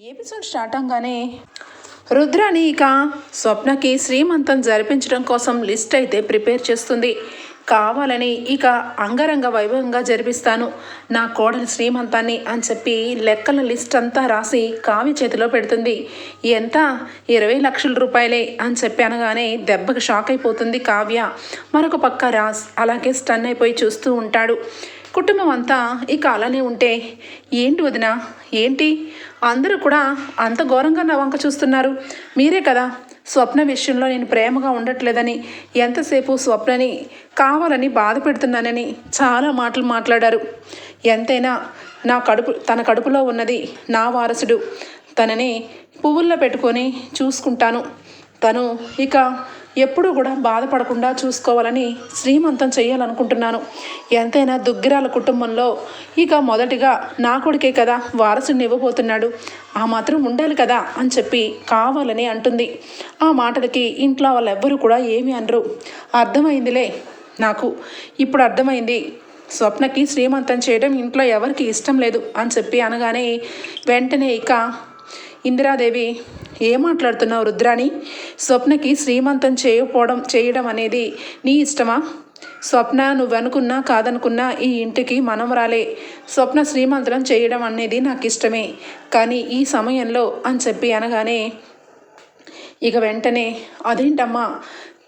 Episode start అవగానే రుద్రాని ఇక స్వప్నకి శ్రీమంతం జరిపించడం కోసం లిస్ట్ అయితే ప్రిపేర్ చేస్తుంది. కావాలని ఇక అంగరంగ వైభవంగా జరిపిస్తాను. నా కోడలి శ్రీమంతాన్ని అని చెప్పి లెక్కల లిస్ట్ అంతా రాసి కావి చేతిలో పెడుతుంది. ఎంత? ఇరవై లక్షల రూపాయలే అని చెప్పి అనగానే దెబ్బకి షాక్ అయిపోతుంది కావ్య. మరొక పక్క రాస్ అలాగే స్టన్ అయిపోయి చూస్తూ ఉంటాడు. కుటుంబం అంతా ఇక అలానే ఉంటే ఏంటి వదిన? ఏంటి? అందరూ కూడా అంత ఘోరంగా నా వంక చూస్తున్నారు. మీరే కదా స్వప్న విషయంలో నేను ప్రేమగా ఉండట్లేదని ఎంతసేపు స్వప్నని కావాలని బాధ పెడుతున్నానని చాలా మాటలు మాట్లాడారు. ఎంతైనా నా కడుపు తన కడుపులో ఉన్నది నా వారసుడు. తనని పువ్వుల్లో పెట్టుకొని చూసుకుంటాను. తను ఇక ఎప్పుడూ కూడా బాధపడకుండా చూసుకోవాలని శ్రీమంతం చేయాలనుకుంటున్నాను. ఎంతైనా దుగ్గిరాల కుటుంబంలో ఇక మొదటిగా నా కొడుకే కదా వారసుని ఇవ్వబోతున్నాడు. ఆ మాత్రం ఉండాలి కదా అని చెప్పి కావాలని అంటుంది. ఆ మాటలకి ఇంట్లో వాళ్ళెవ్వరూ కూడా ఏమీ అనరు. అర్థమైందిలే నాకు. ఇప్పుడు అర్థమైంది. స్వప్నకి శ్రీమంతం చేయడం ఇంట్లో ఎవరికి ఇష్టం లేదు అని చెప్పి అనగానే వెంటనే ఇక ఇందిరాదేవి ఏం మాట్లాడుతున్నావు రుద్రాణి? స్వప్నకి శ్రీమంతం చేయకపోవడం చేయడం అనేది నీ ఇష్టమా? స్వప్న నువ్వనుకున్నా కాదనుకున్నా ఈ ఇంటికి మనవరాలే స్వప్న శ్రీమంతం చేయడం అనేది నాకు ఇష్టమే కానీ ఈ సమయంలో అని చెప్పి అనగానే ఇక వెంటనే అదేంటమ్మా?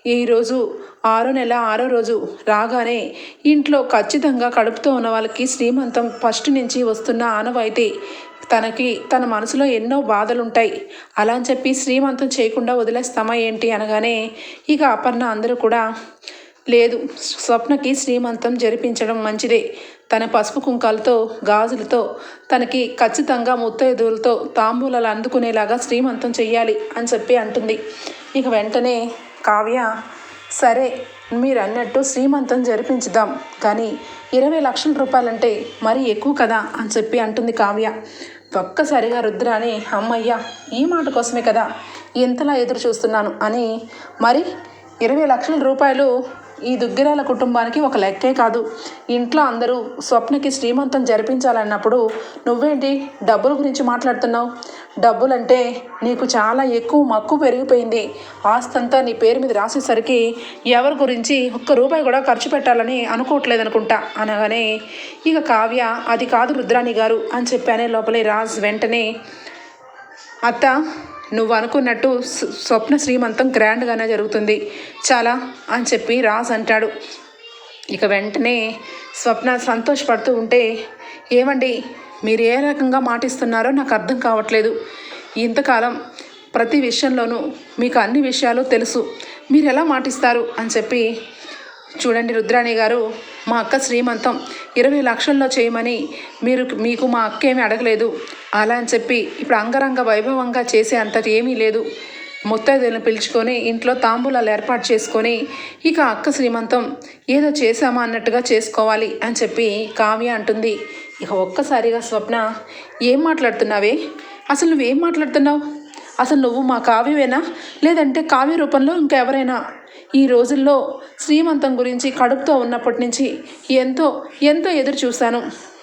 ఈరోజు ఆరో నెల ఆరో రోజు రాగానే ఇంట్లో ఖచ్చితంగా కడుపుతో ఉన్న వాళ్ళకి శ్రీమంతం ఫస్ట్ నుంచి వస్తున్న ఆనవాయితీ తనకి తన మనసులో ఎన్నో బాధలుంటాయి. అలా అని చెప్పి శ్రీమంతం చేయకుండా వదిలేస్తామా ఏంటి అనగానే ఇక అపర్ణ అందరూ కూడా లేదు స్వప్నకి శ్రీమంతం జరిపించడం మంచిదే. తన పసుపు కుంకాలతో గాజులతో తనకి ఖచ్చితంగా ముత్తైదువులతో తాంబూలాలు అందుకునేలాగా శ్రీమంతం చెయ్యాలి అని చెప్పి అంటుంది. ఇక వెంటనే కావ్య సరే మీరు అన్నట్టు శ్రీమంతం జరిపించుదాం. కానీ ఇరవై లక్షల రూపాయలంటే మరీ ఎక్కువ కదా అని చెప్పి అంటుంది కావ్య. ఒక్కసారిగా రుద్రాని అమ్మయ్య ఈ మాట కోసమే కదా ఎంతలా ఎదురు చూస్తున్నాను అని మరి ఇరవై లక్షల రూపాయలు ఈ దుగ్గిరాల కుటుంబానికి ఒక లెక్కే కాదు. ఇంట్లో అందరూ స్వప్నకి శ్రీమంతం జరిపించాలన్నప్పుడు నువ్వేంటి డబ్బుల గురించి మాట్లాడుతున్నావు? డబ్బులంటే నీకు చాలా ఎక్కువ మక్కువ పెరిగిపోయింది. ఆస్తంతా నీ పేరు మీద రాసేసరికి ఎవరి గురించి ఒక్క రూపాయి కూడా ఖర్చు పెట్టాలని అనుకోవట్లేదు అనుకుంటా అనగానే ఇక కావ్య అది కాదు రుద్రాణి గారు అని చెప్పానే లోపలే రాజ్ వెంటనే అత్త నువ్వు అనుకున్నట్టు స్వప్న శ్రీమంతం గ్రాండ్గానే జరుగుతుంది. చాలా అని చెప్పి రాజ్ అంటాడు. ఇక వెంటనే స్వప్న సంతోషపడుతూ ఉంటే ఏమండి మీరు ఏ రకంగా మాటిస్తున్నారో నాకు అర్థం కావట్లేదు. ఇంతకాలం ప్రతి విషయంలోనూ మీకు అన్ని విషయాలు తెలుసు. మీరు ఎలా మాటిస్తారు? అని చెప్పి చూడండి రుద్రాణి గారు మా అక్క శ్రీమంతం. ఇరవై లక్షల్లో చేయమని మీరు మీకు మా అక్క ఏమీ అడగలేదు. అలా అని చెప్పి ఇప్పుడు అంగరంగ వైభవంగా చేసే అంతటి ఏమీ లేదు. ముత్తైదులను పిలుచుకొని ఇంట్లో తాంబూలాలు ఏర్పాటు చేసుకొని ఇక అక్క శ్రీమంతం ఏదో చేశామా అన్నట్టుగా చేసుకోవాలి అని చెప్పి కావ్య అంటుంది. ఇక ఒక్కసారిగా స్వప్న ఏం మాట్లాడుతున్నావే? అసలు నువ్వేం మాట్లాడుతున్నావు? అసలు నువ్వు మా కావ్యవేనా? లేదంటే కావ్య రూపంలో ఇంకెవరైనా ఈ రోజుల్లో శ్రీమంతం గురించి కడుపుతో ఉన్నప్పటి నుంచి ఎంతో ఎంతో ఎదురు చూశాను.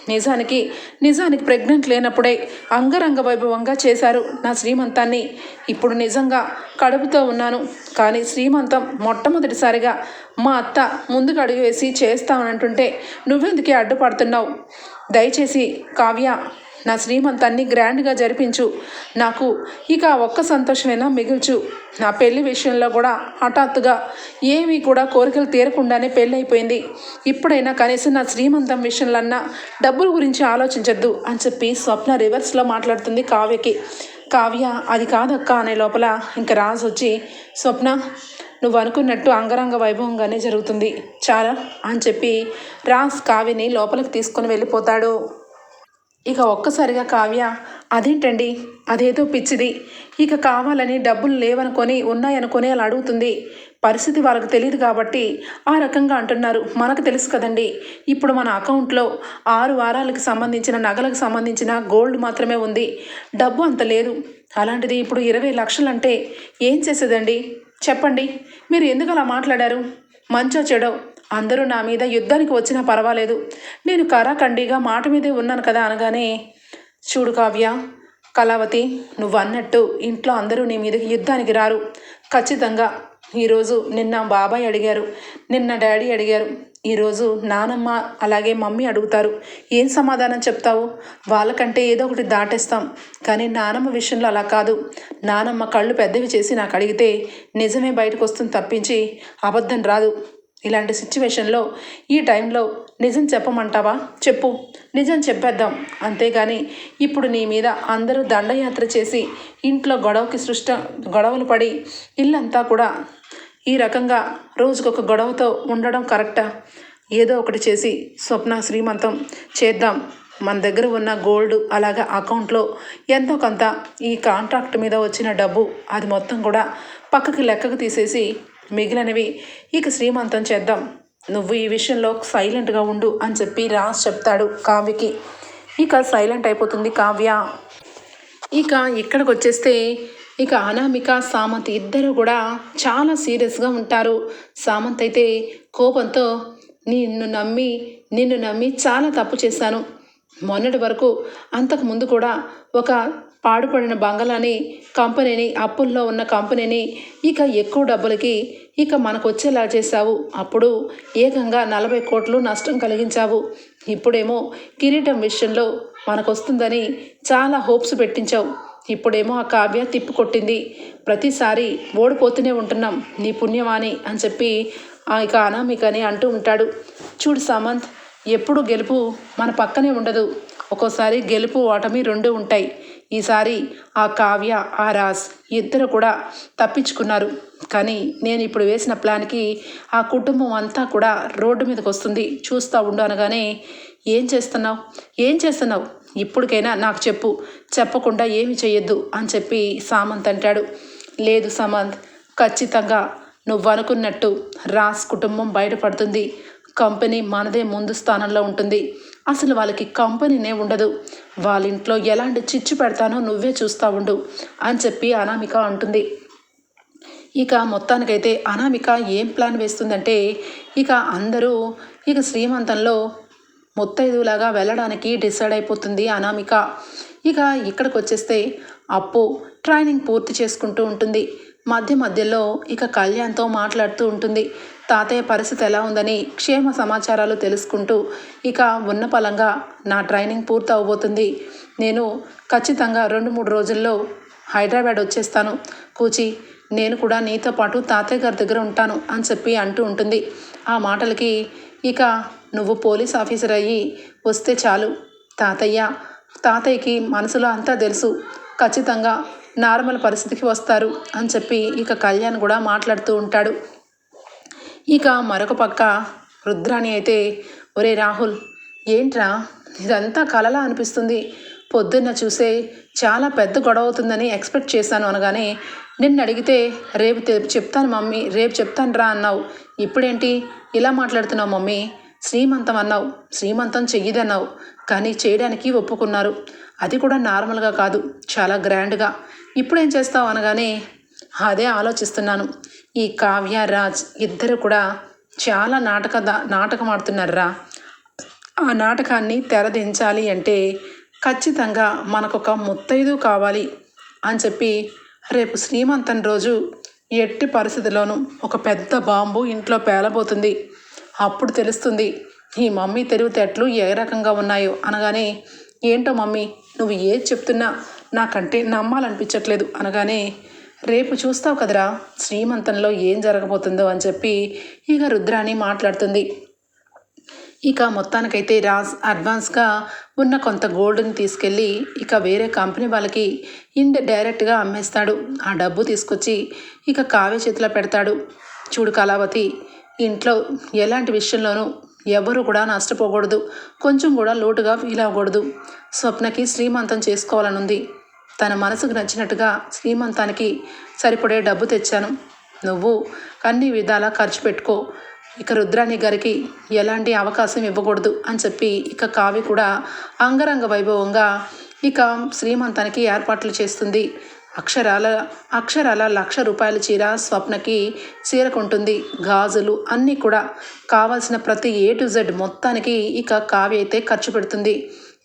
నిజానికి నిజానికి ప్రెగ్నెంట్ లేనప్పుడే అంగరంగ వైభవంగా చేశారు నా శ్రీమంతాన్ని. ఇప్పుడు నిజంగా కడుపుతో ఉన్నాను. కానీ శ్రీమంతం మొట్టమొదటిసారిగా మా అత్త ముందుకు అడుగు వేసి చేస్తామనంటుంటే నువ్వెందుకే అడ్డుపడుతున్నావు? దయచేసి కావ్య నా శ్రీమంతాన్ని గ్రాండ్గా జరిపించు. నాకు ఇక ఆ ఒక్క సంతోషమైనా మిగుల్చు. నా పెళ్ళి విషయంలో కూడా హఠాత్తుగా ఏమీ కూడా కోరికలు తీరకుండానే పెళ్ళి అయిపోయింది ఇప్పుడైనా కనీసం నా శ్రీమంతం విషయంలో డబ్బుల గురించి ఆలోచించద్దు అని చెప్పి స్వప్న రివర్స్లో మాట్లాడుతుంది కావ్యకి. కావ్య అది కాదక్క అనే లోపల ఇంకా రాజు వచ్చి స్వప్న నువ్వు అనుకున్నట్టు అంగరంగ వైభవంగానే జరుగుతుంది. చాలా అని చెప్పి రాజ్ కావ్యని లోపలికి తీసుకొని వెళ్ళిపోతాడు. ఇక ఒక్కసారిగా కావ్య అదేంటండి? అదేదో పిచ్చిది. ఇక కావాలని డబ్బులు లేవనుకొని ఉన్నాయనుకొని అలా అడుగుతుంది. పరిస్థితి వాళ్ళకి తెలియదు కాబట్టి ఆ రకంగా అంటున్నారు. మనకు తెలుసు కదండి. ఇప్పుడు మన అకౌంట్లో ఆరు వారాలకు సంబంధించిన నగలకు సంబంధించిన గోల్డ్ మాత్రమే ఉంది. డబ్బు అంత లేదు. అలాంటిది ఇప్పుడు ఇరవై లక్షలు అంటే ఏం చేసేదండి? చెప్పండి. మీరు ఎందుకు అలా మాట్లాడారు? మంచో చెడో? అందరూ నా మీద యుద్ధానికి వచ్చినా పర్వాలేదు. నేను కరాఖండిగా మాట మీదే ఉన్నాను కదా అనగానే చూడు కావ్య కళావతి నువ్వు అన్నట్టు ఇంట్లో అందరూ నీ మీదకి యుద్ధానికి రారు. ఖచ్చితంగా ఈరోజు నిన్న బాబాయ్ అడిగారు నిన్న డాడీ అడిగారు ఈరోజు నానమ్మ అలాగే మమ్మీ అడుగుతారు. ఏం సమాధానం చెప్తావు? వాళ్ళకంటే ఏదో ఒకటి దాటేస్తాం. కానీ నానమ్మ విషయంలో అలా కాదు. నానమ్మ కళ్ళు పెద్దవి చేసి నాకు అడిగితే నిజమే బయటకు వస్తుంది తప్పించి అబద్ధం రాదు. ఇలాంటి సిచ్యువేషన్లో ఈ టైంలో నిజం చెప్పమంటావా? చెప్పు. నిజం చెప్పేద్దాం. అంతేగాని ఇప్పుడు నీ మీద అందరూ దండయాత్ర చేసి ఇంట్లో గొడవకి సృష్ట గొడవలు పడి ఇల్లంతా కూడా ఈ రకంగా రోజుకొక గొడవతో ఉండడం కరెక్టా? ఏదో ఒకటి చేసి స్వప్న శ్రీమంతం చేద్దాం. మన దగ్గర ఉన్న గోల్డ్ అలాగే అకౌంట్లో ఎంతో కొంత ఈ కాంట్రాక్ట్ మీద వచ్చిన డబ్బు అది మొత్తం కూడా పక్కకి లెక్కకు తీసేసి మిగిలినవి. ఇక శ్రీమంతం చేద్దాం. నువ్వు ఈ విషయంలో సైలెంట్గా ఉండు అని చెప్పి రాజ్ చెప్తాడు కావ్యకి. ఇక సైలెంట్ అయిపోతుంది కావ్య. ఇక ఇక్కడికి వచ్చేస్తే ఇక అనామిక సామంత్ ఇద్దరు కూడా చాలా సీరియస్గా ఉంటారు. సామంత్ అయితే కోపంతో నిన్ను నమ్మి నిన్ను నమ్మి చాలా తప్పు చేశాను. మొన్నటి వరకు అంతకు ముందు కూడా ఒక పాడుపడిన బంగళాని కంపెనీని అప్పుల్లో ఉన్న కంపెనీని ఇక ఎక్కువ డబ్బులకి ఇక మనకు వచ్చేలా చేశావు. అప్పుడు ఏకంగా నలభై కోట్లు నష్టం కలిగించావు. ఇప్పుడేమో కిరీటం విషయంలో మనకు వస్తుందని చాలా హోప్స్ పెట్టించావు. ఇప్పుడేమో ఆ కావ్య తిప్పి కొట్టింది. ప్రతిసారి ఓడిపోతూనే ఉంటున్నాం నీ పుణ్యమాని అని చెప్పి ఆ ఇక అనామికని అంటూ ఉంటాడు. చూడు సామంత్ ఎప్పుడు గెలుపు మన పక్కనే ఉండదు. ఒక్కోసారి గెలుపు ఓటమి రెండు ఉంటాయి. ఈసారి ఆ కావ్య ఆ రాజ్ ఇద్దరు కూడా తప్పించుకున్నారు. కానీ నేను ఇప్పుడు వేసిన ప్లాన్కి ఆ కుటుంబం అంతా కూడా రోడ్డు మీదకి వస్తుంది. చూస్తూ ఉండు అనగానే ఏం చేస్తున్నావు? ఏం చేస్తున్నావు? ఇప్పటికైనా నాకు చెప్పు. చెప్పకుండా ఏమి చేయొద్దు అని చెప్పి సామంత్ అంటాడు. లేదు సామంత్ ఖచ్చితంగా నువ్వు అనుకున్నట్టు రాస్ కుటుంబం బయటపడుతుంది. కంపెనీ మనదే ముందు స్థానంలో ఉంటుంది. అసలు వాళ్ళకి కంపెనీనే ఉండదు. వాళ్ళ ఇంట్లో ఎలాంటి చిచ్చు పెడతానో నువ్వే చూస్తా ఉండు అని చెప్పి అనామిక అంటుంది. ఇక మొత్తానికైతే అనామిక ఏం ప్లాన్ వేస్తుందంటే ఇక అందరూ ఇక శ్రీమంతంలో ముత్తైదులాగా వెళ్ళడానికి డిసైడ్ అయిపోతుంది అనామిక. ఇక ఇక్కడికి వచ్చేస్తే అప్పు ట్రైనింగ్ పూర్తి చేసుకుంటూ ఉంటుంది. మధ్య మధ్యలో ఇక కళ్యాణ్తో మాట్లాడుతూ ఉంటుంది. తాతయ్య పరిస్థితి ఎలా ఉందని క్షేమ సమాచారాలు తెలుసుకుంటూ ఇక ఉన్న పలంగా నా ట్రైనింగ్ పూర్తి అవబోతుంది. నేను ఖచ్చితంగా రెండు మూడు రోజుల్లో హైదరాబాద్ వచ్చేస్తాను. కూచి నేను కూడా నీతో పాటు తాతయ్య గారి దగ్గర ఉంటాను అని చెప్పి అంటూ ఉంటుంది. ఆ మాటలకి ఇక నువ్వు పోలీస్ ఆఫీసర్ అయ్యి వస్తే చాలు. తాతయ్య తాతయ్యకి మనసులో అంతా తెలుసు. ఖచ్చితంగా నార్మల్ పరిస్థితికి వస్తారు అని చెప్పి ఇక కళ్యాణ్ కూడా మాట్లాడుతూ ఉంటాడు. ఇక మరొక పక్క రుద్రాణి అయితే ఒరే రాహుల్ ఏంట్రా? ఇదంతా కలలా అనిపిస్తుంది. పొద్దున్న చూసే చాలా పెద్ద గొడవ అవుతుందని ఎక్స్పెక్ట్ చేశాను అనగానే నిన్ను అడిగితే రేపు చెప్తాను మమ్మీ రేపు చెప్తాను రా అన్నావు. ఇప్పుడేంటి? ఇలా మాట్లాడుతున్నావు మమ్మీ. శ్రీమంతం అన్నావు. శ్రీమంతం చెయ్యదన్నావు. కానీ చేయడానికి ఒప్పుకున్నారు. అది కూడా నార్మల్గా కాదు. చాలా గ్రాండ్గా. ఇప్పుడేం చేస్తావు? అనగానే అదే ఆలోచిస్తున్నాను. ఈ కావ్య రాజ్ ఇద్దరు కూడా చాలా నాటక నాటకం ఆడుతున్నారా ఆ నాటకాన్ని తెరదించాలి అంటే ఖచ్చితంగా మనకొక ముత్తైదు కావాలి అని చెప్పి రేపు శ్రీమంతం రోజు ఎట్టి పరిస్థితిలోనూ ఒక పెద్ద బాంబు ఇంట్లో పేలబోతుంది. అప్పుడు తెలుస్తుంది ఈ మమ్మీ తెలివితేటలు ఏ రకంగా ఉన్నాయో అనగానే ఏంటో మమ్మీ నువ్వు ఏది చెప్తున్నా నాకంటే నమ్మాలనిపించట్లేదు అనగానే రేపు చూస్తావు కదరా శ్రీమంతంలో ఏం జరగబోతుందో అని చెప్పి ఇక రుద్రాణి మాట్లాడుతుంది. ఇక మొత్తానికైతే రాజ్ అడ్వాన్స్గా ఉన్న కొంత గోల్డ్ని తీసుకెళ్ళి ఇక వేరే కంపెనీ వాళ్ళకి ఇండ్ డైరెక్ట్గా అమ్మేస్తాడు. ఆ డబ్బు తీసుకొచ్చి ఇక కావ్య చేతిలో పెడతాడు. చూడు కళావతి ఇంట్లో ఎలాంటి విషయంలోనూ ఎవరు కూడా నష్టపోకూడదు. కొంచెం కూడా లోటుగా ఫీల్ అవ్వకూడదు స్వప్నకి శ్రీమంతం చేసుకోవాలనుంది. తన మనసుకు నచ్చినట్టుగా శ్రీమంతానికి సరిపడే డబ్బు తెచ్చాను. నువ్వు అన్ని విధాలా ఖర్చు పెట్టుకో. ఇక రుద్రాణి గారికి ఎలాంటి అవకాశం ఇవ్వకూడదు అని చెప్పి ఇక కావ్య కూడా అంగరంగ వైభవంగా ఇక శ్రీమంతానికి ఏర్పాట్లు చేస్తుంది. అక్షరాల అక్షరాల లక్ష రూపాయల చీర స్వప్నకి చీర కొంటుంది. గాజులు అన్నీ కూడా కావాల్సిన ప్రతి ఏ టు జెడ్ మొత్తానికి ఇక కావ్య అయితే ఖర్చు పెడుతుంది.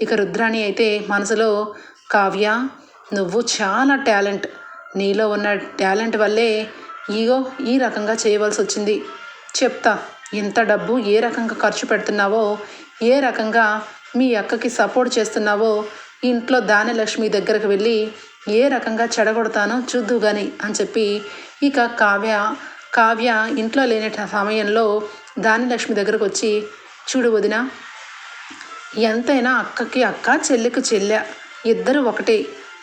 ఇక రుద్రాణి అయితే మనసులో కావ్య నువ్వు చాలా టాలెంట్. నీలో ఉన్న టాలెంట్ వల్లే ఇగో ఈ రకంగా చేయవలసి వచ్చింది. చెప్తా ఇంత డబ్బు ఏ రకంగా ఖర్చు పెడుతున్నావో ఏ రకంగా మీ అక్కకి సపోర్ట్ చేస్తున్నావో ఇంట్లో దానలక్ష్మి దగ్గరకు వెళ్ళి ఏ రకంగా చెడగొడతానో చూద్దు గాని అని చెప్పి ఇక కావ్య కావ్య ఇంట్లో లేని సమయంలో దానిలక్ష్మి దగ్గరకు వచ్చి చూడు వదిన ఎంతైనా అక్కకి అక్క చెల్లికి చెల్లె ఇద్దరు ఒకటే.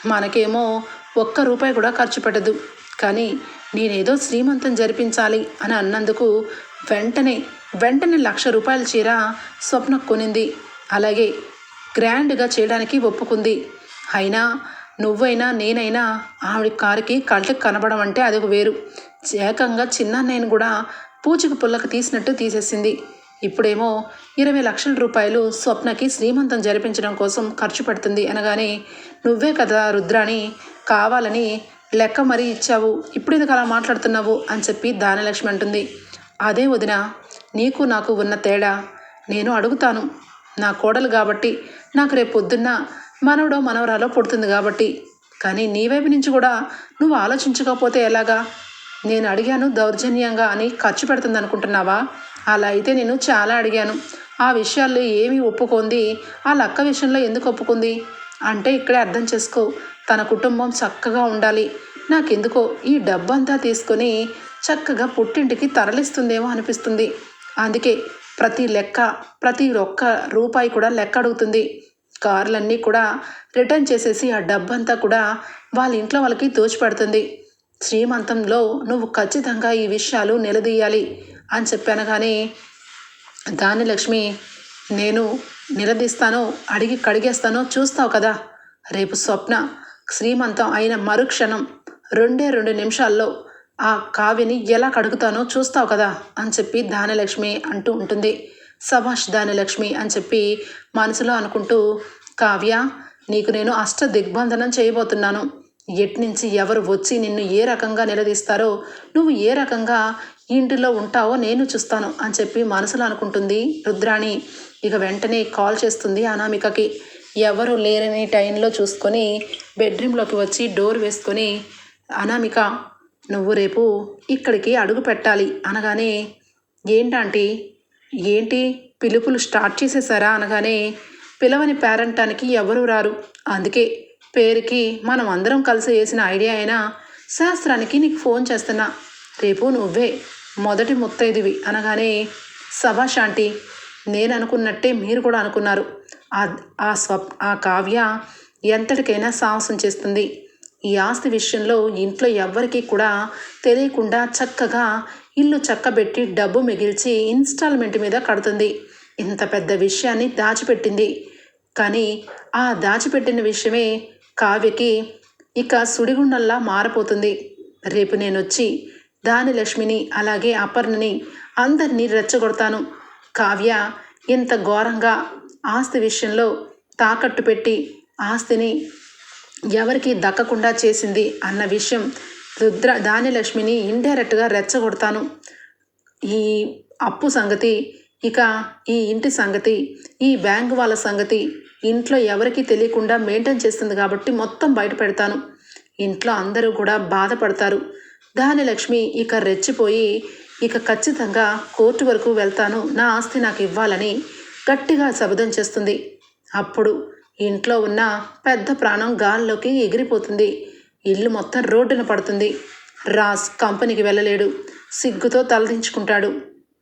మనకేమో ఒక్క రూపాయి కూడా ఖర్చు పెట్టదు. కానీ నేనేదో శ్రీమంతం జరిపించాలి అని అన్నందుకు వెంటనే వెంటనే లక్ష రూపాయల చీర స్వప్న కొనింది. అలాగే గ్రాండ్గా చేయడానికి ఒప్పుకుంది. అయినా నువ్వైనా నేనైనా ఆవిడ కారుకి కళ్ళకి కనబడం అంటే అది ఒక వేరు. ఏకంగా చిన్న నేను కూడా పూచిక పుల్లకి తీసినట్టు తీసేసింది. ఇప్పుడేమో ఇరవై లక్షల రూపాయలు స్వప్నకి శ్రీమంతం జరిపించడం కోసం ఖర్చు పెడుతుంది అనగానే నువ్వే కదా రుద్రాని కావాలని లెక్క మరీ ఇచ్చావు. ఇప్పుడు ఎందుకు అలా మాట్లాడుతున్నావు? అని చెప్పి దానలక్ష్మి అంటుంది. అదే వదిన నీకు నాకు ఉన్న తేడా. నేను అడుగుతాను. నా కోడలు కాబట్టి నాకు రేపు పొద్దున్న మనవడో మనవరాలో పుడుతుంది కాబట్టి. కానీ నీ వైపు నుంచి కూడా నువ్వు ఆలోచించకపోతే ఎలాగా? నేను అడిగాను దౌర్జన్యంగా అని ఖర్చు పెడుతుంది అనుకుంటున్నావా? అలా అయితే నేను చాలా అడిగాను. ఆ విషయాల్లో ఏమి ఒప్పుకుంది? ఆ లక్క విషయంలో ఎందుకు ఒప్పుకుంది? అంటే ఇక్కడే అర్థం చేసుకో. తన కుటుంబం చక్కగా ఉండాలి. నాకెందుకో ఈ డబ్బంతా తీసుకొని చక్కగా పుట్టింటికి తరలిస్తుందేమో అనిపిస్తుంది. అందుకే ప్రతి లెక్క ప్రతి ఒక్క రూపాయి కూడా లెక్క అడుగుతుంది. కార్లన్నీ కూడా రిటర్న్ చేసేసి ఆ డబ్బంతా కూడా వాళ్ళ ఇంట్లో వాళ్ళకి దోచిపెడుతుంది. శ్రీమంతంలో నువ్వు ఖచ్చితంగా ఈ విషయాలు నిలదీయాలి. అని చెప్పాను కానీ దాని లక్ష్మి నేను నిలదీస్తానో అడిగి కడిగేస్తానో చూస్తావు కదా. రేపు స్వప్న శ్రీమంతం అయిన మరుక్షణం రెండే రెండు నిమిషాల్లో ఆ కావ్యని ఎలా కడుగుతానో చూస్తావు కదా అని చెప్పి దానలక్ష్మి అంటూ ఉంటుంది. సభాష్ దానలక్ష్మి అని చెప్పి మనసులో అనుకుంటూ కావ్య నీకు నేను అష్ట దిగ్బంధనం చేయబోతున్నాను. ఎట్నుంచి ఎవరు వచ్చి నిన్ను ఏ రకంగా నిలదీస్తారో నువ్వు ఏ రకంగా ఇంటిలో ఉంటావో నేను చూస్తాను అని చెప్పి మనసులో అనుకుంటుంది రుద్రాణి. ఇక వెంటనే కాల్ చేస్తుంది అనామికకి. ఎవరు లేరని టైంలో చూసుకొని బెడ్రూమ్లోకి వచ్చి డోర్ వేసుకొని అనామిక నువ్వు రేపు ఇక్కడికి అడుగు పెట్టాలి అనగానే ఏంటంటే? ఏంటి? పిలుపులు స్టార్ట్ చేసేసారా? అనగానే పిలవని పేరంటానికి ఎవరు రారు. అందుకే పేరుకి మనం అందరం కలిసి వేసిన ఐడియా అయినా శాస్త్రానికి నీకు ఫోన్ చేస్తున్నా. రేపు నువ్వే మొదటి ముత్తైదువి అనగానే సభాశాంటి నేను అనుకున్నట్టే మీరు కూడా అనుకున్నారు. ఆ ఆ స్వప్ ఆ కావ్య ఎంతటికైనా సాహసం చేస్తుంది. ఈ ఆస్తి విషయంలో ఇంట్లో ఎవ్వరికీ కూడా తెలియకుండా చక్కగా ఇల్లు చక్కబెట్టి డబ్బు మిగిల్చి ఇన్స్టాల్మెంట్ మీద కడుతుంది. ఇంత పెద్ద విషయాన్ని దాచిపెట్టింది. కానీ ఆ దాచిపెట్టిన విషయమే కావ్యకి ఇక సుడిగుండంలా మారిపోతుంది. రేపు నేను దానిలక్ష్మిని దాని లక్ష్మిని అలాగే అపర్ణని అందరినీ రెచ్చగొడతాను. కావ్య ఇంత ఘోరంగా ఆస్తి విషయంలో తాకట్టు పెట్టి ఆస్తిని ఎవరికి దక్కకుండా చేసింది అన్న విషయం రుద్ర దానిలక్ష్మిని ఇండైరెక్ట్గా రెచ్చగొడతాను. ఈ అప్పు సంగతి ఇక ఈ ఇంటి సంగతి ఈ బ్యాంకు వాళ్ళ సంగతి ఇంట్లో ఎవరికీ తెలియకుండా మెయింటైన్ చేస్తుంది కాబట్టి మొత్తం బయట పెడతాను. ఇంట్లో అందరూ కూడా బాధపడతారు. దానిలక్ష్మి ఇక రెచ్చిపోయి ఇక ఖచ్చితంగా కోర్టు వరకు వెళ్తాను. నా ఆస్తి నాకు ఇవ్వాలని గట్టిగా శబదం చేస్తుంది. అప్పుడు ఇంట్లో ఉన్న పెద్ద ప్రాణం గాల్లోకి ఎగిరిపోతుంది. ఇల్లు మొత్తం రోడ్డున పడుతుంది. రాజ్ కంపెనీకి వెళ్ళలేడు. సిగ్గుతో తలదించుకుంటాడు.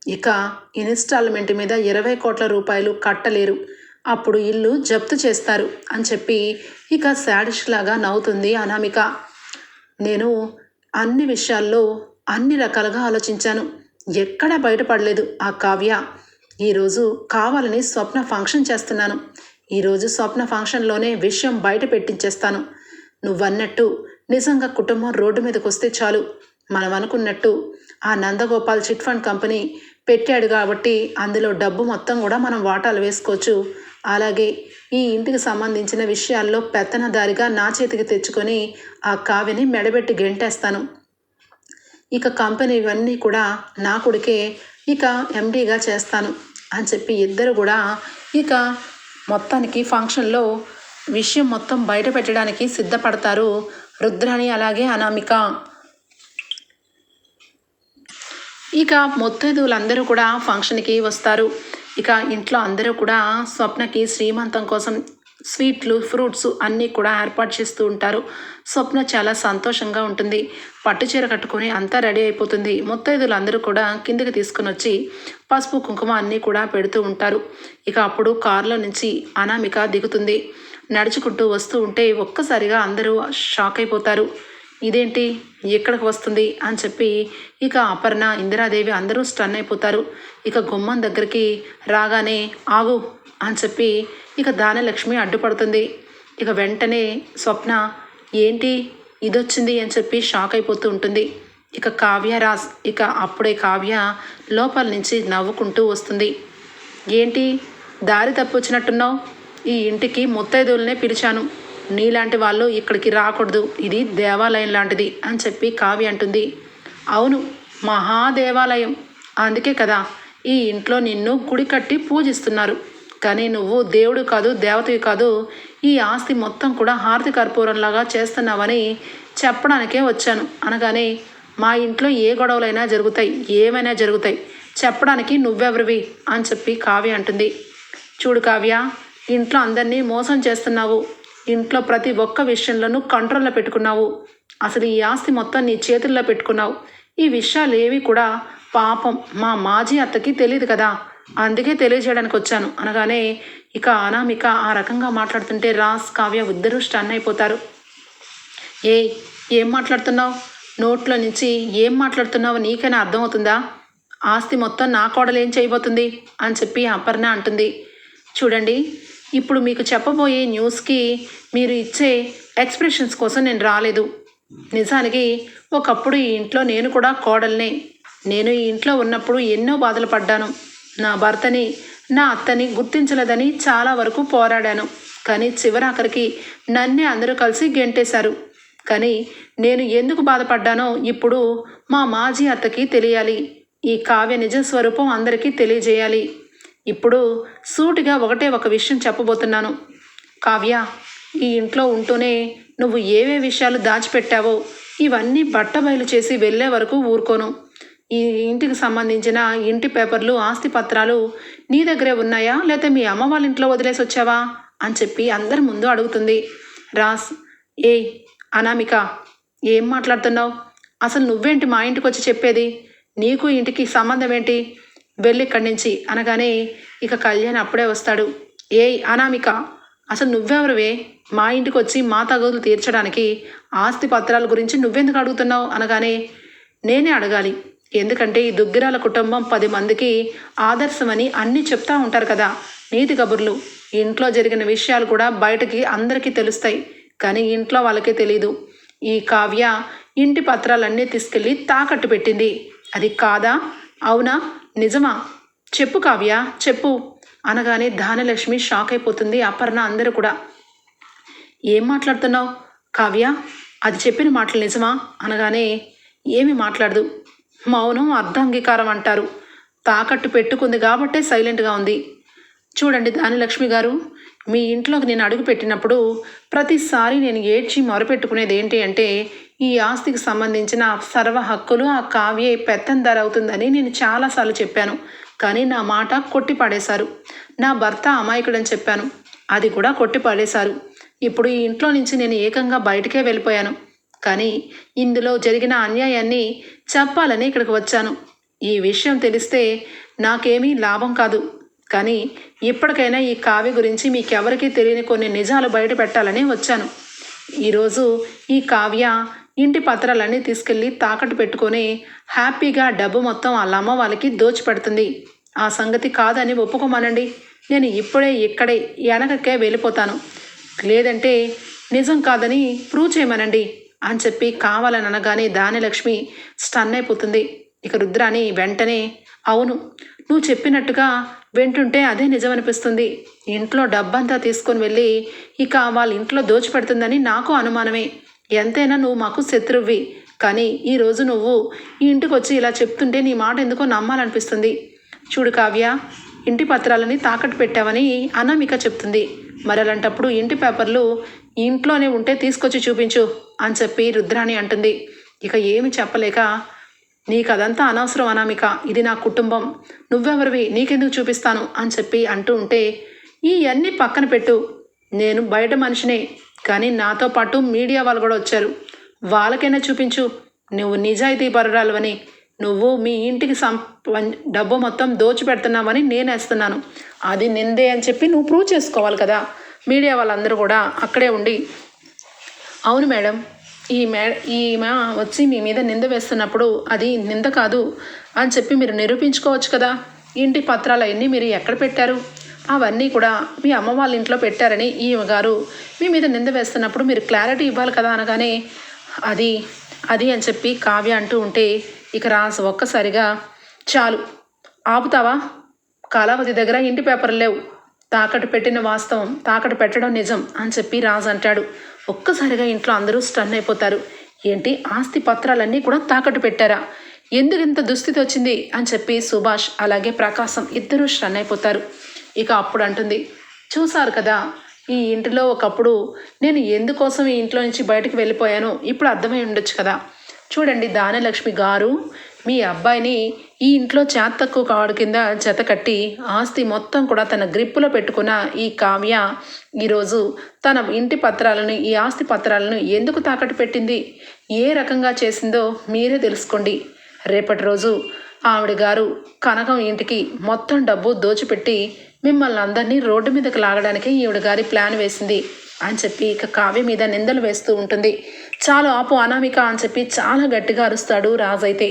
ఇక ఇన్స్టాల్మెంట్ మీద ఇరవై కోట్ల రూపాయలు కట్టలేరు. అప్పుడు ఇల్లు జప్తు చేస్తారు అని చెప్పి ఇక శాడిష్ లాగా నవ్వుతుంది అనామిక. నేను అన్ని విషయాల్లో అన్ని రకాలుగా ఆలోచించాను. ఎక్కడా బయటపడలేదు ఆ కావ్య. ఈరోజు కావాలని స్వప్న ఫంక్షన్ చేస్తున్నాను. ఈరోజు స్వప్న ఫంక్షన్లోనే విషయం బయట పెట్టించేస్తాను. నువ్వన్నట్టు నిజంగా కుటుంబం రోడ్డు మీదకి వస్తే చాలు. మనం అనుకున్నట్టు ఆ నందగోపాల్ చిట్ ఫండ్ కంపెనీ పెట్టాడు కాబట్టి అందులో డబ్బు మొత్తం కూడా మనం వాటాలు వేసుకోవచ్చు. అలాగే ఈ ఇంటికి సంబంధించిన విషయాల్లో పెత్తనదారిగా నా చేతికి తెచ్చుకొని ఆ కావ్యని మెడబెట్టి గెంటేస్తాను. ఇక కంపెనీ ఇవన్నీ కూడా నా కొడుకే ఇక ఎండీగా చేస్తాను అని చెప్పి ఇద్దరు కూడా ఇక మొత్తానికి ఫంక్షన్లో విషయం మొత్తం బయట పెట్టడానికి సిద్ధపడతారు రుద్రాణి అలాగే అనామిక. ఇక ముత్తైదువులందరూ కూడా ఫంక్షన్కి వస్తారు. ఇక ఇంట్లో అందరూ కూడా స్వప్నకి శ్రీమంతం కోసం స్వీట్లు ఫ్రూట్స్ అన్నీ కూడా ఏర్పాటు చేస్తూ ఉంటారు. స్వప్న చాలా సంతోషంగా ఉంటుంది. పట్టు చీర కట్టుకొని అంతా రెడీ అయిపోతుంది. ముత్తైదులందరూ కూడా కిందకి తీసుకుని వచ్చి పసుపు కుంకుమ అన్నీ కూడా పెడుతూ ఉంటారు. ఇక అప్పుడు కారులో నుంచి అనామిక దిగుతుంది. నడుచుకుంటూ వస్తూ ఉంటే ఒక్కసారిగా అందరూ షాక్ అయిపోతారు. ఇదేంటి? ఎక్కడికి వస్తుంది అని చెప్పి ఇక అపర్ణ ఇందిరాదేవి అందరూ స్టన్ అయిపోతారు. ఇక గుమ్మం దగ్గరికి రాగానే ఆగు అని చెప్పి ఇక దానలక్ష్మి అడ్డుపడుతుంది. ఇక వెంటనే స్వప్న ఏంటి? ఇదొచ్చింది? అని చెప్పి షాక్ అయిపోతూ ఉంటుంది. ఇక కావ్య రాస్ ఇక అప్పుడే కావ్య లోపల నుంచి నవ్వుకుంటూ వస్తుంది. ఏంటి? దారి తప్పొచ్చినట్టున్నావు ఈ ఇంటికి ముత్తైదువులనే పిలిచాను. నీలాంటి వాళ్ళు ఇక్కడికి రాకూడదు. ఇది దేవాలయం లాంటిది అని చెప్పి కావ్య అంటుంది. అవును మహాదేవాలయం. అందుకే కదా ఈ ఇంట్లో నిన్ను గుడి కట్టి పూజిస్తున్నారు. కానీ నువ్వు దేవుడు కాదు దేవతవి కాదు. ఈ ఆస్తి మొత్తం కూడా హారతి కర్పూరంలాగా చేస్తున్నావని చెప్పడానికే వచ్చాను. అనగానే మా ఇంట్లో ఏ గొడవలైనా జరుగుతాయి ఏమైనా జరుగుతాయి. చెప్పడానికి నువ్వెవరివి? అని చెప్పి కావ్య అంటుంది. చూడు కావ్య ఇంట్లో అందరినీ మోసం చేస్తున్నావు. ఇంట్లో ప్రతి ఒక్క విషయంలోనూ కంట్రోల్లో పెట్టుకున్నావు. అసలు ఈ ఆస్తి మొత్తం నీ చేతుల్లో పెట్టుకున్నావు. ఈ విషయాలు ఏవి కూడా పాపం మా మాజీ అత్తకి తెలియదు కదా. అందుకే తెలియజేయడానికి వచ్చాను. అనగానే ఇక అనామిక ఆ రకంగా మాట్లాడుతుంటే రాస్ కావ్య ఇద్దరూ స్టన్ అయిపోతారు. ఏ ఏం మాట్లాడుతున్నావు? నోట్లో నుంచి ఏం మాట్లాడుతున్నావు నీకైనా అర్థమవుతుందా? ఆస్తి మొత్తం నా కోడలేం చేయబోతుంది? అని చెప్పి అపర్ణ అంటుంది. చూడండి ఇప్పుడు మీకు చెప్పబోయే న్యూస్కి మీరు ఇచ్చే ఎక్స్ప్రెషన్స్ కోసం నేను రాలేదు. నిజానికి ఒకప్పుడు ఈ ఇంట్లో నేను కూడా కోడల్నే. నేను ఈ ఇంట్లో ఉన్నప్పుడు ఎన్నో బాధలు పడ్డాను. నా భర్తని నా అత్తని గుర్తించలేదని చాలా వరకు పోరాడాను. కానీ చివరాఖరికి నన్నే అందరూ కలిసి గెంటేశారు. కానీ నేను ఎందుకు బాధపడ్డానో ఇప్పుడు మా మాజీ అత్తకి తెలియాలి. ఈ కావ్య నిజ స్వరూపం అందరికీ తెలియజేయాలి. ఇప్పుడు సూటిగా ఒకటే ఒక విషయం చెప్పబోతున్నాను. కావ్య ఈ ఇంట్లో ఉంటూనే నువ్వు ఏవే విషయాలు దాచిపెట్టావో ఇవన్నీ బట్టబయలు చేసి వెళ్ళే వరకు ఊరుకోను. ఈ ఇంటికి సంబంధించిన ఇంటి పేపర్లు ఆస్తి పత్రాలు నీ దగ్గరే ఉన్నాయా? లేకపోతే మీ అమ్మ వాళ్ళ ఇంట్లో వదిలేసి వచ్చావా? అని చెప్పి అందరి ముందు అడుగుతుంది. రాస్ ఏ అనామిక ఏం మాట్లాడుతున్నావు? అసలు నువ్వేంటి మా ఇంటికి వచ్చి చెప్పేది? నీకు ఇంటికి సంబంధం ఏంటి? వెళ్ళిక్కడి నుంచి అనగానే ఇక కళ్యాణ్ అప్పుడే వస్తాడు. ఏయ్ అనామిక అసలు నువ్వెవరివే? మా ఇంటికి వచ్చి మా తగదులు తీర్చడానికి ఆస్తి పత్రాల గురించి నువ్వెందుకు అడుగుతున్నావు? అనగానే నేనే అడగాలి. ఎందుకంటే ఈ దుగ్గిరాల కుటుంబం పది మందికి ఆదర్శమని అన్నీ చెప్తా ఉంటారు కదా నీతి కబుర్లు. ఇంట్లో జరిగిన విషయాలు కూడా బయటకి అందరికీ తెలుస్తాయి. కానీ ఇంట్లో వాళ్ళకే తెలీదు. ఈ కావ్య ఇంటి పత్రాలన్నీ తీసుకెళ్ళి తాకట్టు పెట్టింది. అది కాదా? అవునా? నిజమా? చెప్పు కావ్య చెప్పు. అనగానే ధానలక్ష్మి షాక్ అయిపోతుంది అపర్ణ అందరూ కూడా. ఏం మాట్లాడుతున్నావు? కావ్య అది చెప్పిన మాటలు నిజమా? అనగానే ఏమి మాట్లాడదు. మౌనం అర్ధాంగీకారం అంటారు. తాకట్టు పెట్టుకుంది కాబట్టే సైలెంట్గా ఉంది. చూడండి దానిలక్ష్మి గారు మీ ఇంట్లోకి నేను అడుగు పెట్టినప్పుడు ప్రతిసారి నేను ఏడ్చి మొరపెట్టుకునేది ఏంటి అంటే ఈ ఆస్తికి సంబంధించిన సర్వ హక్కులు ఆ కావ్యే పెత్తందారు అవుతుందని నేను చాలాసార్లు చెప్పాను. కానీ నా మాట కొట్టి పడేశారు నా భర్త అమాయకుడని చెప్పాను. అది కూడా కొట్టి పడేశారు ఇప్పుడు ఈ ఇంట్లో నుంచి నేను ఏకంగా బయటకే వెళ్ళిపోయాను. కానీ ఇందులో జరిగిన అన్యాయాన్ని చెప్పాలని ఇక్కడికి వచ్చాను. ఈ విషయం తెలిస్తే నాకేమీ లాభం కాదు. కానీ ఇప్పటికైనా ఈ కావ్య గురించి మీకెవరికీ తెలియని కొన్ని నిజాలు బయట పెట్టాలని వచ్చాను. ఈరోజు ఈ కావ్య ఇంటి పత్రాలన్నీ తీసుకెళ్ళి తాకట్టు పెట్టుకొని హ్యాపీగా డబ్బు మొత్తం వాళ్ళ అమ్మ వాళ్ళకి దోచిపెడుతుంది. ఆ సంగతి కాదని ఒప్పుకోమనండి. నేను ఇప్పుడే ఇక్కడే వెనకకే వెళ్ళిపోతాను. లేదంటే నిజం కాదని ప్రూవ్ చేయమనండి అని చెప్పి కావాలని అనగానే దానిలక్ష్మి స్టన్ అయిపోతుంది. ఇక రుద్రాని వెంటనే అవును నువ్వు చెప్పినట్టుగా వింటుంటే అదే నిజమనిపిస్తుంది. ఇంట్లో డబ్బంతా తీసుకొని వెళ్ళి ఇక వాళ్ళ ఇంట్లో దోచిపెడుతుందని నాకు అనుమానమే. ఎంతైనా నువ్వు మాకు శత్రువ్వి. కానీ ఈరోజు నువ్వు ఈ ఇంటికి వచ్చి ఇలా చెప్తుంటే నీ మాట ఎందుకో నమ్మాలనిపిస్తుంది. చూడు కావ్య ఇంటి పత్రాలని తాకట్టు పెట్టావని అనామిక చెప్తుంది. మరి అలాంటప్పుడు ఇంటి పేపర్లు ఇంట్లోనే ఉంటే తీసుకొచ్చి చూపించు అని చెప్పి రుద్రాణి అంటుంది. ఇక ఏమి చెప్పలేక నీకు అదంతా అనవసరం అనామిక. ఇది నా కుటుంబం. నువ్వెవరివి? నీకెందుకు చూపిస్తాను? అని చెప్పి అంటూ ఉంటే ఇవన్నీ పక్కన పెట్టు. నేను బయట మనిషినే కానీ నాతో పాటు మీడియా వాళ్ళు కూడా వచ్చారు. వాళ్ళకైనా చూపించు. నువ్వు నిజాయితీ పరురాలువని నువ్వు మీ ఇంటికి సం డబ్బు మొత్తం దోచిపెడుతున్నావని నేను వేస్తున్నాను. అది నిందే అని చెప్పి నువ్వు ప్రూవ్ చేసుకోవాలి కదా. మీడియా వాళ్ళందరూ కూడా అక్కడే ఉండి అవును మేడం ఈ మే ఈమె వచ్చి మీ మీద నింద వేస్తున్నప్పుడు అది నింద కాదు అని చెప్పి మీరు నిరూపించుకోవచ్చు కదా. ఇంటి పత్రాలు అవన్నీ మీరు ఎక్కడ పెట్టారు? అవన్నీ కూడా మీ అమ్మ వాళ్ళ ఇంట్లో పెట్టారని ఈమె గారు మీ మీద నింద వేస్తున్నప్పుడు మీరు క్లారిటీ ఇవ్వాలి కదా అనగానే అది అది అని చెప్పి కావ్య అంటూ ఉంటే ఇక రాసు ఒక్కసారిగా చాలు. ఆపుతావా? కాలావతి దగ్గర ఇంటి పేపర్లు లేవు. తాకట్టు పెట్టిన వాస్తవం తాకట్టు పెట్టడం నిజం అని చెప్పి రాజు అంటాడు. ఒక్కసారిగా ఇంట్లో అందరూ స్టన్ అయిపోతారు. ఏంటి? ఆస్తి పత్రాలన్నీ కూడా తాకట్టు పెట్టారా? ఎందుకు ఇంత దుస్థితి వచ్చింది? అని చెప్పి సుభాష్ అలాగే ప్రకాశం ఇద్దరూ స్టన్ అయిపోతారు. ఇక అప్పుడు అంటుంది చూశారు కదా ఈ ఇంటిలో ఒకప్పుడు నేను ఎందుకోసం ఈ ఇంట్లో నుంచి బయటకు వెళ్ళిపోయానో ఇప్పుడు అర్థమై ఉండొచ్చు కదా. చూడండి దానలక్ష్మి గారు మీ అబ్బాయిని ఈ ఇంట్లో చేత తక్కువ కావడి కింద జత కట్టి ఆస్తి మొత్తం కూడా తన గ్రిప్పులో పెట్టుకున్న ఈ కావ్య ఈరోజు తన ఇంటి పత్రాలను ఈ ఆస్తి పత్రాలను ఎందుకు తాకట్టు పెట్టింది? ఏ రకంగా చేసిందో మీరే తెలుసుకోండి. రేపటి రోజు ఆవిడ గారు కనకం ఇంటికి మొత్తం డబ్బు దోచిపెట్టి మిమ్మల్ని అందరినీ రోడ్డు మీదకి లాగడానికి ఈవిడ గారి ప్లాన్ వేసింది అని చెప్పి ఇక కావ్య మీద నిందలు వేస్తూ ఉంటుంది. చాలా ఆపు అనామిక అని చెప్పి చాలా గట్టిగా అరుస్తాడు రాజైతే.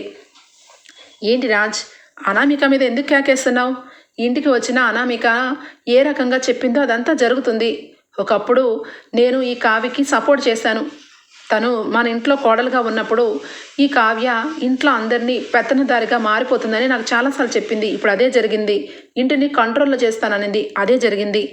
ఏంటి రాజ్? అనామిక మీద ఎందుకు కేకేస్తున్నావు? ఇంటికి వచ్చిన అనామిక ఏ రకంగా చెప్పిందో అదంతా జరుగుతుంది. ఒకప్పుడు నేను ఈ కావికి సపోర్ట్ చేశాను. తను మన ఇంట్లో కోడలుగా ఉన్నప్పుడు ఈ కావ్య ఇంట్లో అందరినీ పెత్తనదారిగా మారిపోతుందని నాకు చాలాసార్లు చెప్పింది. ఇప్పుడు అదే జరిగింది. ఇంటిని కంట్రోల్లో చేస్తాననింది. అదే జరిగింది.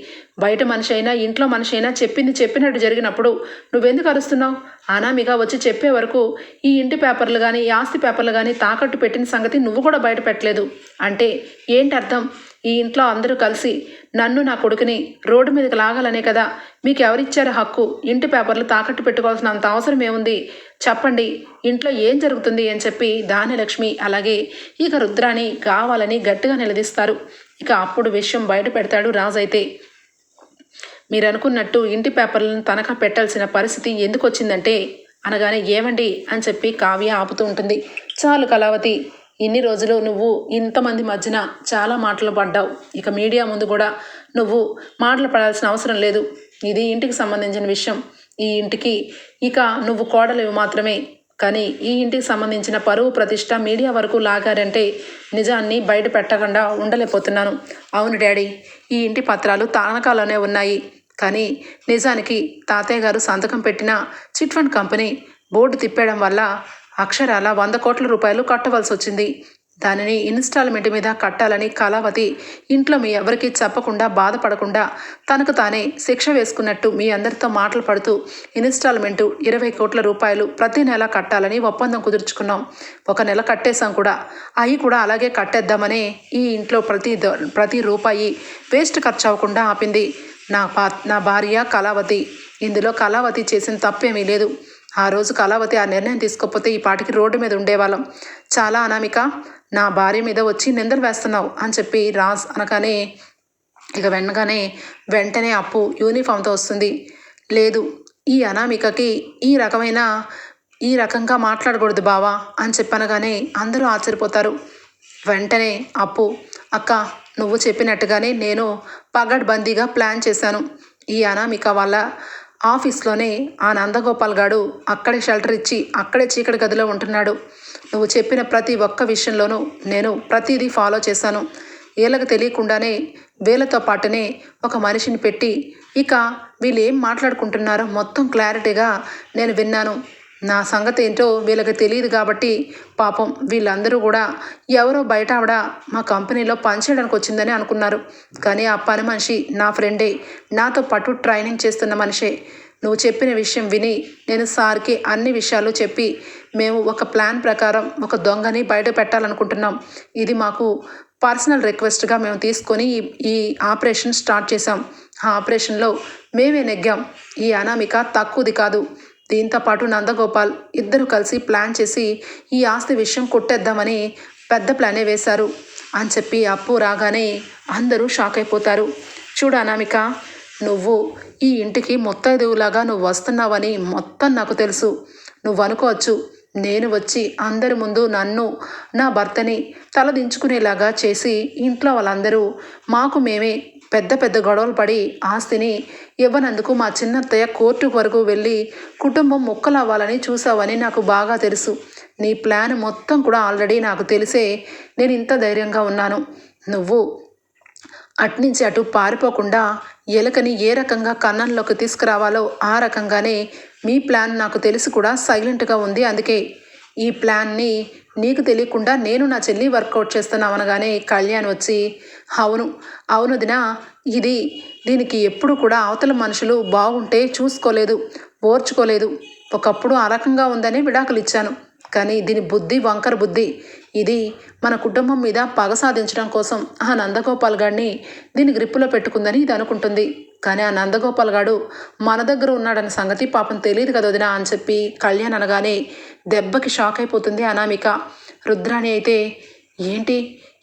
బయట మనిషి అయినా ఇంట్లో మనిషి అయినా చెప్పింది చెప్పినట్టు జరిగినప్పుడు నువ్వెందుకు అరుస్తున్నావు? అనామిగా వచ్చి చెప్పే వరకు ఈ ఇంటి పేపర్లు కానీ ఆస్తి పేపర్లు కానీ తాకట్టు పెట్టిన సంగతి నువ్వు కూడా బయట పెట్టలేదు. అంటే ఏంటి అర్థం ఈ ఇంట్లో అందరూ కలిసి నన్ను నా కొడుకుని రోడ్డు మీదకి లాగాలనే కదా. మీకు ఎవరిచ్చారు హక్కు? ఇంటి పేపర్లు తాకట్టు పెట్టుకోవాల్సిన అంత అవసరం ఏముంది? చెప్పండి ఇంట్లో ఏం జరుగుతుంది అని చెప్పి దానిలక్ష్మి అలాగే ఇక రుద్రాని కావాలని గట్టిగా నిలదీస్తారు. ఇక అప్పుడు విషయం బయట పెడతాడు రాజు అయితే. మీరు అనుకున్నట్టు ఇంటి పేపర్లను తనఖా పెట్టాల్సిన పరిస్థితి ఎందుకు వచ్చిందంటే అనగానే ఏమండి అని చెప్పి కావ్య ఆపుతూ ఉంటుంది. చాలు కళావతి ఇన్ని రోజులు నువ్వు ఇంతమంది మధ్యన చాలా మాటలు పడ్డావు. ఇక మీడియా ముందు కూడా నువ్వు మాటలు పడాల్సిన అవసరం లేదు. ఇది ఇంటికి సంబంధించిన విషయం. ఈ ఇంటికి ఇక నువ్వు కోడలివి మాత్రమే. కానీ ఈ ఇంటికి సంబంధించిన పరువు ప్రతిష్ట మీడియా వరకు లాగారంటే నిజాన్ని బయట పెట్టకుండా ఉండలేకపోతున్నాను. అవును డాడీ ఈ ఇంటి పత్రాలు తానకాలోనే ఉన్నాయి. కానీ నిజానికి తాతయ్య గారు సంతకం పెట్టిన చిట్ ఫండ్ కంపెనీ బోర్డు తిప్పేయడం వల్ల అక్షరాల వంద కోట్ల రూపాయలు కట్టవలసి వచ్చింది. దానిని ఇన్స్టాల్మెంట్ మీద కట్టాలని కళావతి ఇంట్లో మీ ఎవరికీ చెప్పకుండా బాధపడకుండా తనకు తానే శిక్ష వేసుకున్నట్టు మీ అందరితో మాటలు పడుతూ ఇన్స్టాల్మెంటు ఇరవై కోట్ల రూపాయలు ప్రతి నెల కట్టాలని ఒప్పందం కుదుర్చుకున్నాం. ఒక నెల కట్టేశాం కూడా. అవి కూడా అలాగే కట్టేద్దామని ఈ ఇంట్లో ప్రతి ద- ప్రతి రూపాయి వేస్ట్ ఖర్చు అవ్వకుండా ఆపింది. నా పా నా భార్య కళావతి. ఇందులో కళావతి చేసిన తప్పేమీ లేదు. ఆ రోజు కళావతి ఆ నిర్ణయం తీసుకోకపోతే ఈ పాటికి రోడ్డు మీద ఉండేవాళ్ళం. చాలా అనామిక. నా భార్య మీద వచ్చి నిందలు వేస్తున్నావు అని చెప్పి రాజ్ అనగానే ఇక వెనగానే వెంటనే అప్పు యూనిఫామ్తో వస్తుంది. లేదు ఈ అనామికకి ఈ రకమైన ఈ రకంగా మాట్లాడకూడదు బావా అని చెప్పనగానే అందరూ ఆశ్చర్యపోతారు. వెంటనే అప్పు అక్క నువ్వు చెప్పినట్టుగానే నేను పగడ్బందీగా ప్లాన్ చేశాను. ఈ అనామిక వాళ్ళ ఆఫీస్లోనే ఆ నందగోపాల్ గాడు అక్కడే షెల్టర్ ఇచ్చి అక్కడే చీకటి గదిలో ఉంటున్నాడు. నువ్వు చెప్పిన ప్రతి ఒక్క విషయంలోనూ నేను ప్రతిదీ ఫాలో చేశాను. వీళ్ళకి తెలియకుండానే వీళ్ళతో పాటునే ఒక మనిషిని పెట్టి ఇక వీళ్ళు ఏం మాట్లాడుకుంటున్నారో మొత్తం క్లారిటీగా నేను విన్నాను. నా సంగతి ఏంటో వీళ్ళకి తెలియదు కాబట్టి పాపం వీళ్ళందరూ కూడా ఎవరో బయట ఆవిడ మా కంపెనీలో పనిచేయడానికి వచ్చిందని అనుకున్నారు. కానీ ఆ పని మనిషి నా ఫ్రెండే. నాతో పట్టు ట్రైనింగ్ చేస్తున్న మనిషే. నువ్వు చెప్పిన విషయం విని నేను సార్కి అన్ని విషయాలు చెప్పి మేము ఒక ప్లాన్ ప్రకారం ఒక దొంగని బయట పెట్టాలనుకుంటున్నాం. ఇది మాకు పర్సనల్ రిక్వెస్ట్గా మేము తీసుకొని ఈ- ఈ ఆపరేషన్ స్టార్ట్ చేశాం. ఆ ఆపరేషన్లో మేమే నెగ్గాం. ఈ అనామిక తక్కువది కాదు. దీంతో పాటు నందగోపాల్ ఇద్దరు కలిసి ప్లాన్ చేసి ఈ ఆస్తి విషయం కొట్టేద్దామని పెద్ద ప్లానే వేశారు. అని చెప్పి అప్పు రాగానే అందరూ షాక్ అయిపోతారు. చూడు అనామిక నువ్వు ఈ ఇంటికి మొత్తైదువులాగా నువ్వు వస్తున్నావని మొత్తం నాకు తెలుసు. నువ్వు అనుకోవచ్చు నేను వచ్చి అందరి ముందు నన్ను నా భర్తని తలదించుకునేలాగా చేసి ఇంట్లో వాళ్ళందరూ మాకు మేమే పెద్ద పెద్ద గొడవలు పడి ఆస్తిని ఇవ్వనందుకు మా చిన్నత్తయ్య కోర్టు వరకు వెళ్ళి కుటుంబం మొక్కలవ్వాలని చూసావని నాకు బాగా తెలుసు. నీ ప్లాన్ మొత్తం కూడా ఆల్రెడీ నాకు తెలిసే నేను ఇంత ధైర్యంగా ఉన్నాను. నువ్వు అట్నుంచి అటు పారిపోకుండా ఎలుకని ఏ రకంగా కన్నంలోకి తీసుకురావాలో ఆ రకంగానే మీ ప్లాన్ నాకు తెలిసి కూడా సైలెంట్గా ఉంది. అందుకే ఈ ప్లాన్ని నీకు తెలియకుండా నేను నా చెల్లి వర్కౌట్ చేస్తున్నావు అనగానే కళ్యాణ్ వచ్చి అవును అవును దినా ఇది దీనికి ఎప్పుడు కూడా అవతల మనుషులు బాగుంటే చూసుకోలేదు ఓర్చుకోలేదు. ఒకప్పుడు ఆ రకంగా ఉందని విడాకులు ఇచ్చాను. కానీ దీని బుద్ధి వంకర బుద్ధి ఇది మన కుటుంబం మీద పగ సాధించడం కోసం ఆ నందగోపాల్ గాడిని దీని గ్రిప్పులో పెట్టుకుందని ఇది అనుకుంటుంది. కానీ ఆ నందగోపాల్ గాడు మన దగ్గర ఉన్నాడన్న సంగతి పాపం తెలియదు కదా వదినా అని చెప్పి కళ్యాణ్ అనగానే దెబ్బకి షాక్ అయిపోతుంది అనామిక. రుద్రాణి అయితే ఏంటి?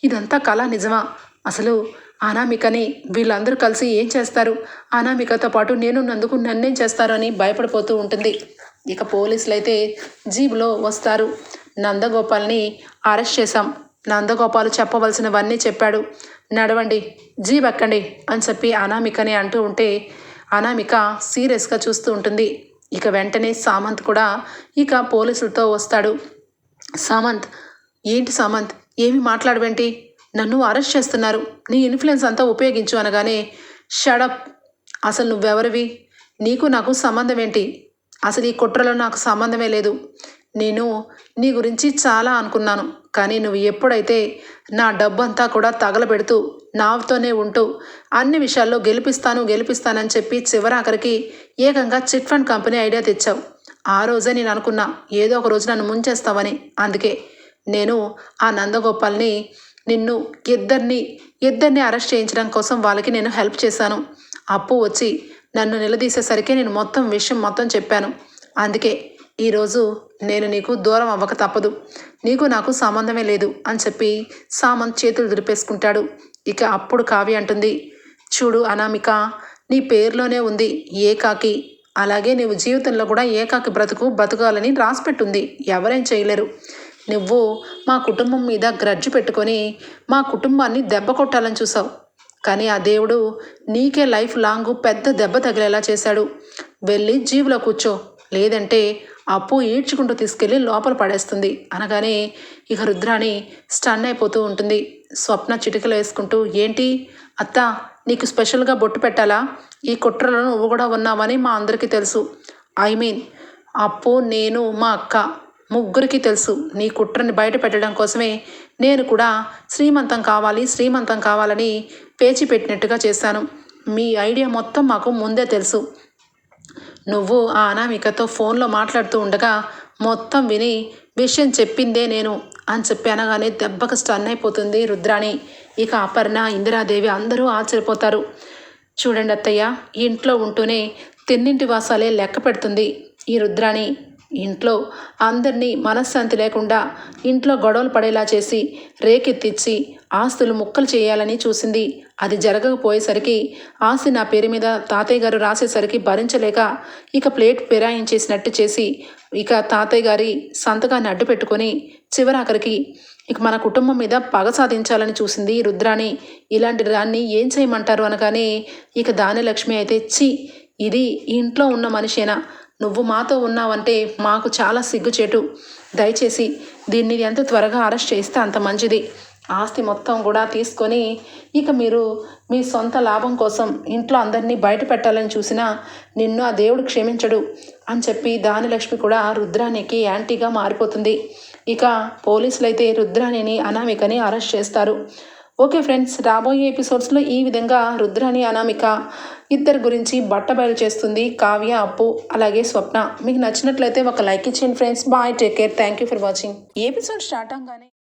ఇదంతా కళ నిజమా? అసలు అనామికని వీళ్ళందరూ కలిసి ఏం చేస్తారు? అనామికతో పాటు నేను నందుకు నన్నేం చేస్తారు అని భయపడిపోతూ ఉంటుంది. ఇక పోలీసులు అయితే జీబులో వస్తారు. నందగోపాల్ని అరెస్ట్ చేశాం. నందగోపాలు చెప్పవలసినవన్నీ చెప్పాడు. నడవండి జీబ్ ఎక్కండి అని చెప్పి అనామికని అంటూ ఉంటే అనామిక సీరియస్గా చూస్తూ ఉంటుంది. ఇక వెంటనే సామంత్ కూడా ఇక పోలీసులతో వస్తాడు. సామంత్ ఏంటి సామంత్? ఏమి మాట్లాడవేంటి? నన్ను అరెస్ట్ చేస్తున్నారు. నీ ఇన్ఫ్లుయెన్స్ అంతా ఉపయోగించు అనగానే షడప్ అసలు నువ్వెవరివి? నీకు నాకు సంబంధం ఏంటి? అసలు ఈ కుట్రలో నాకు సంబంధమే లేదు. నేను నీ గురించి చాలా అనుకున్నాను. కానీ నువ్వు ఎప్పుడైతే నా డబ్బంతా కూడా తగలబెడుతూ నాతోనే ఉంటూ అన్ని విషయాల్లో గెలిపిస్తాను గెలిపిస్తానని చెప్పి చివరాఖరికి ఏకంగా చిట్ ఫండ్ కంపెనీ ఐడియా తెచ్చావు. ఆ రోజే నేను అనుకున్నా ఏదో ఒక రోజు నన్ను ముంచేస్తావని. అందుకే నేను ఆ నందగోపాల్ని నిన్ను ఇద్దరిని ఇద్దరిని అరెస్ట్ చేయించడం కోసం వాళ్ళకి నేను హెల్ప్ చేశాను. అప్పు వచ్చి నన్ను నిలదీసేసరికి నేను మొత్తం విషయం మొత్తం చెప్పాను. అందుకే ఈరోజు నేను నీకు దూరం అవ్వక తప్పదు. నీకు నాకు సంబంధమే లేదు అని చెప్పి సామంత్ చేతులు దురిపేసుకుంటాడు ఇక అప్పుడు కావ్య అంటుంది చూడు అనామిక నీ పేరులోనే ఉంది ఏకాకి. అలాగే నీవు జీవితంలో కూడా ఏకాకి బ్రతుకు బతకాలని రాసిపెట్టుంది ఎవరేం చేయలేరు. నువ్వు మా కుటుంబం మీద గ్రడ్జు పెట్టుకొని మా కుటుంబాన్ని దెబ్బ కొట్టాలని చూసావు. కానీ ఆ దేవుడు నీకే లైఫ్ లాంగ్ పెద్ద దెబ్బ తగిలేలా చేశాడు. వెళ్ళి జీవులో కూర్చో. లేదంటే అప్పు ఈడ్చుకుంటూ తీసుకెళ్ళి లోపల పడేస్తుంది. అనగానే ఇక రుద్రాణి స్టన్ అయిపోతూ ఉంటుంది. స్వప్న చిటికలు వేసుకుంటూ ఏంటి? అత్త నీకు స్పెషల్గా బొట్టు పెట్టాలా? ఈ కుట్రలో నువ్వు కూడా ఉన్నావని మా అందరికీ తెలుసు. ఐ మీన్ అప్పు నేను మా అక్క. ముగ్గురికి తెలుసు. నీ కుట్రని బయట పెట్టడం కోసమే నేను కూడా శ్రీమంతం కావాలి శ్రీమంతం కావాలని పేచి పెట్టినట్టుగా చేశాను. మీ ఐడియా మొత్తం మాకు ముందే తెలుసు. నువ్వు ఆ అనామికతో ఫోన్లో మాట్లాడుతూ ఉండగా మొత్తం విని విషయం చెప్పిందే నేను అని చెప్పి అనగానే దెబ్బకు స్టన్ అయిపోతుంది రుద్రాణి. ఇక అపర్ణ ఇందిరాదేవి అందరూ ఆశ్చర్యపోతారు. చూడండి అత్తయ్య ఇంట్లో ఉంటూనే తిన్నింటి వాసాలే లెక్క పెడుతుంది ఈ రుద్రాణి. ఇంట్లో అందరినీ మనశ్శాంతి లేకుండా ఇంట్లో గొడవలు పడేలా చేసి రేకెత్తిచ్చి ఆస్తులు ముక్కలు చేయాలని చూసింది. అది జరగకపోయేసరికి ఆస్తి నా పేరు మీద తాతయ్య గారు రాసేసరికి భరించలేక ఇక ప్లేట్ ఫిరాయించేసినట్టు చేసి ఇక తాతయ్య గారి సంతకాన్ని అడ్డు పెట్టుకొని చివరాఖరికి ఇక మన కుటుంబం మీద పగ సాధించాలని చూసింది రుద్రాణి. ఇలాంటి దాన్ని ఏం చేయమంటారు అనగానే ఇక దానిలక్ష్మి అయితే చి ఇది ఇంట్లో ఉన్న మనిషేనా? నువ్వు మాతో ఉన్నావంటే మాకు చాలా సిగ్గుచేటు. దయచేసి దీన్ని ఎంత త్వరగా అరెస్ట్ చేస్తే అంత మంచిది. ఆస్తి మొత్తం కూడా తీసుకొని ఇక మీరు మీ సొంత లాభం కోసం ఇంట్లో అందరినీ బయట పెట్టాలని చూసినా నిన్ను ఆ దేవుడు క్షమించడు అని చెప్పి దానిలక్ష్మి కూడా రుద్రానికి యాంటీగా మారిపోతుంది. ఇక పోలీసులు అయితే రుద్రాణిని అనామికని అరెస్ట్ చేస్తారు. ఓకే ఫ్రెండ్స్ రాబోయే ఎపిసోడ్స్లో ఈ విధంగా రుద్రాణి అనామిక ఇద్దరి గురించి బట్టబయలు చేస్తుంది కావ్య అప్పు అలాగే స్వప్న. మీకు నచ్చినట్లయితే ఒక లైక్ ఇచ్చేయండి friends. Bye take care. Thank you for watching. Episode start అవగానే